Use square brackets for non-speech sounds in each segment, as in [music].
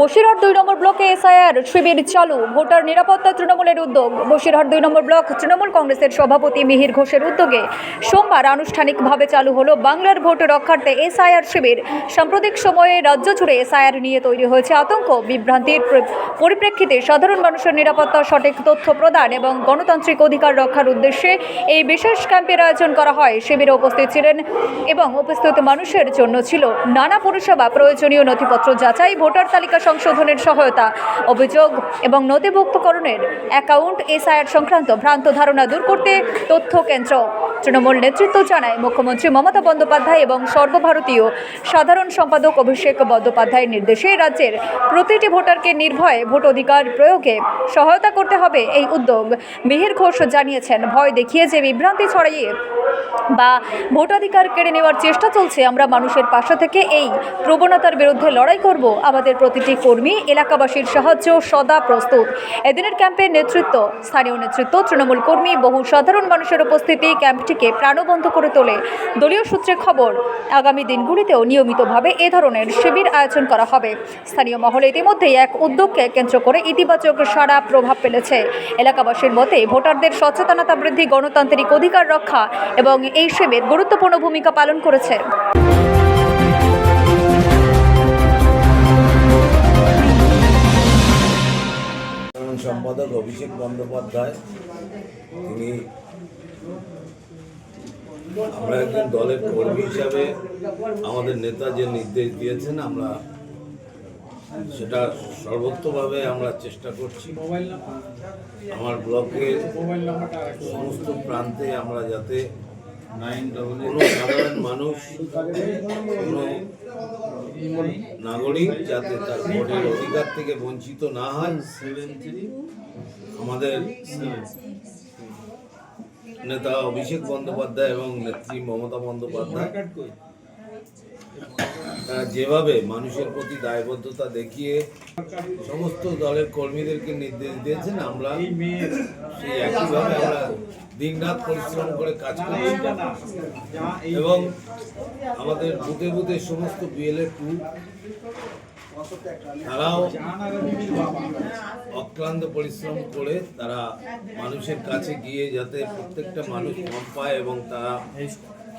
বসিরহাট দুই নম্বর ব্লকে এসআইআর শিবির চালু। ভোটার নিরাপত্তা তৃণমূলের উদ্যোগ। বসিরহাট দুই নম্বর ব্লক তৃণমূল কংগ্রেসের সভাপতি মিহির ঘোষের উদ্যোগে সোমবার আনুষ্ঠানিকভাবে চালু হলো বাংলার ভোট রক্ষার্থে এসআইআর শিবির। সাম্প্রতিক সময়ে রাজ্য জুড়ে এসআইআর নিয়ে তৈরি হয়েছে আতঙ্ক, বিভ্রান্তির পরিপ্রেক্ষিতে সাধারণ মানুষের নিরাপত্তা সঠিক তথ্য প্রদান এবং গণতান্ত্রিক অধিকার রক্ষার উদ্দেশ্যে এই বিশেষ ক্যাম্পের আয়োজন করা হয়। শিবিরে উপস্থিত ছিলেন এবং উপস্থিত মানুষের জন্য ছিল নানা পরিষেবা, প্রয়োজনীয় নথিপত্র যাচাই, ভোটার তালিকা সংশোধনের সহায়তা, অভিযোগ এবং নথিভুক্তকরণের অ্যাকাউন্ট এসআইআর সংক্রান্ত ভ্রান্ত ধারণা দূর করতে তথ্য কেন্দ্র। তৃণমূল নেতৃত্ব জানায়, মুখ্যমন্ত্রী মমতা বন্দ্যোপাধ্যায় এবং সর্বভারতীয় সাধারণ সম্পাদক অভিষেক বন্দ্যোপাধ্যায়ের নির্দেশে রাজ্যের প্রতিটি ভোটারকে নির্ভয়ে ভোট অধিকার প্রয়োগে সহায়তা করতে হবে এই উদ্যোগ। মিহির ঘোষ জানিয়েছেন, ভয় দেখিয়ে যে বিভ্রান্তি ছড়াইয়ে বা ভোটাধিকার কেড়ে নেওয়ার চেষ্টা চলছে, আমরা মানুষের পাশে থেকে এই প্রবণতার বিরুদ্ধে লড়াই করব, আমাদের প্রতিটি কর্মী, এলাকাবাসীর সাহায্য সদা প্রস্তুত। এদিনের ক্যাম্পের নেতৃত্ব, স্থানীয় নেতৃত্ব, তৃণমূল কর্মী, বহু সাধারণ মানুষের উপস্থিতি ক্যাম্পটিকে প্রাণবন্ত করে তোলে। দলীয় সূত্রে খবর, আগামী দিনগুলিতেও নিয়মিতভাবে এ ধরনের শিবির আয়োজন করা হবে। স্থানীয় মহলে ইতিমধ্যেই এক উদ্যোগকে কেন্দ্র করে ইতিবাচক সারা প্রভাব ফেলেছে। এলাকাবাসীর মতে, ভোটারদের সচেতনতা বৃদ্ধি, গণতান্ত্রিক অধিকার রক্ষা এবং এই শিবির গুরুত্বপূর্ণ ভূমিকা পালন করেছে। সম্পাদক অভিষেক বন্দ্যোপাধ্যায়, তিনি আমরা একজন দলের কর্মী হিসাবে আমাদের নেতা যে নির্দেশ দিয়েছেন, আমরা সেটা সর্বোত্তভাবে আমরা চেষ্টা করছি। আমার ব্লকের সমস্ত প্রান্তে আমরা যাতে কোনো সাধারণ মানুষ কোনো নাগরিক যাতে তার ভোটের অধিকার থেকে বঞ্চিত না হয় আমাদের নেতা অভিষেক বন্দ্যোপাধ্যায় এবং নেত্রী মমতা বন্দ্যোপাধ্যায়। যেভাবে মানুষের প্রতি দায়বদ্ধতা দেখিয়ে সমস্ত দলের কর্মীদেরকে নির্দেশ দিয়েছেন, আমরা একইভাবে আমরা দিনরাত পরিশ্রম করে কাজ করছি। এবং আমাদের বুথে বুথে সমস্ত বিএলএ টু তারাও অক্লান্ত পরিশ্রম করে তারা মানুষের কাছে গিয়ে যাতে প্রত্যেকটা মানুষ ফর্ম পায় এবং তারা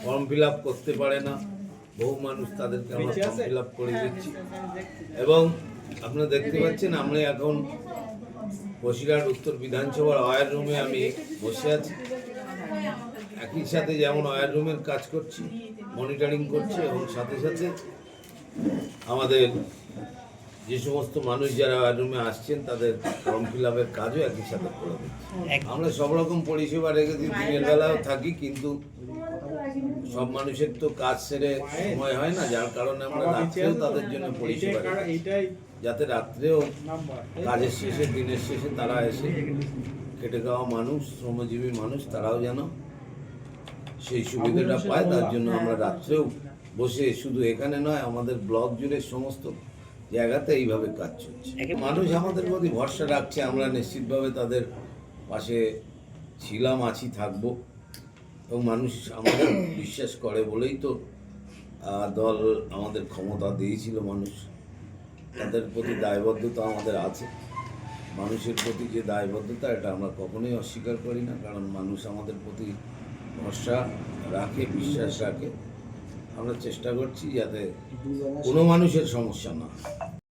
ফর্ম ফিল করতে পারে না। বহু মানুষ তাদেরকে আমরা ফর্ম ফিল আপ করে দিচ্ছি। এবং আপনারা দেখতে পাচ্ছেন আমরা এখন বসিরহাট উত্তর বিধানসভার অয়ার রুমে আমি বসে আছি। একই সাথে যেমন অয়ার রুমের কাজ করছি মনিটরিং করছি এবং সাথে সাথে আমাদের যে সমস্ত মানুষ যারা অয়ার রুমে আসছেন তাদের ফর্ম ফিল আপের কাজও একই সাথে করে দিচ্ছি। আমরা সব রকম পরিষেবা রেখেছি দিনের বেলাও থাকি কিন্তু সব মানুষের তো কাজ সেরে সময় হয় না যার কারণে আমরা রাত্রেও তাদের জন্য পরিষেবা যাতে রাত্রেও কাজের শেষে দিনের শেষে তারা এসে খেটে খাওয়া মানুষ শ্রমজীবী মানুষ তারাও যেন সেই সুবিধাটা পায় তার জন্য আমরা রাত্রেও বসে শুধু এখানে নয় আমাদের ব্লক জুড়ে সমস্ত জায়গাতে এইভাবে কাজ চলছে। মানুষ আমাদের প্রতি ভরসা রাখছে আমরা নিশ্চিতভাবে তাদের পাশে ছিলাম আছি থাকব। এবং মানুষ আমাদের [coughs] বিশ্বাস করে বলেই তো দল আমাদের ক্ষমতা দিয়েছিল মানুষ। তাদের প্রতি দায়বদ্ধতা আমাদের আছে। মানুষের প্রতি যে দায়বদ্ধতা, এটা আমরা কখনোই অস্বীকার করি না, কারণ মানুষ আমাদের প্রতি ভরসা রাখে, বিশ্বাস রাখে। আমরা চেষ্টা করছি যাতে কোনো মানুষের সমস্যা না।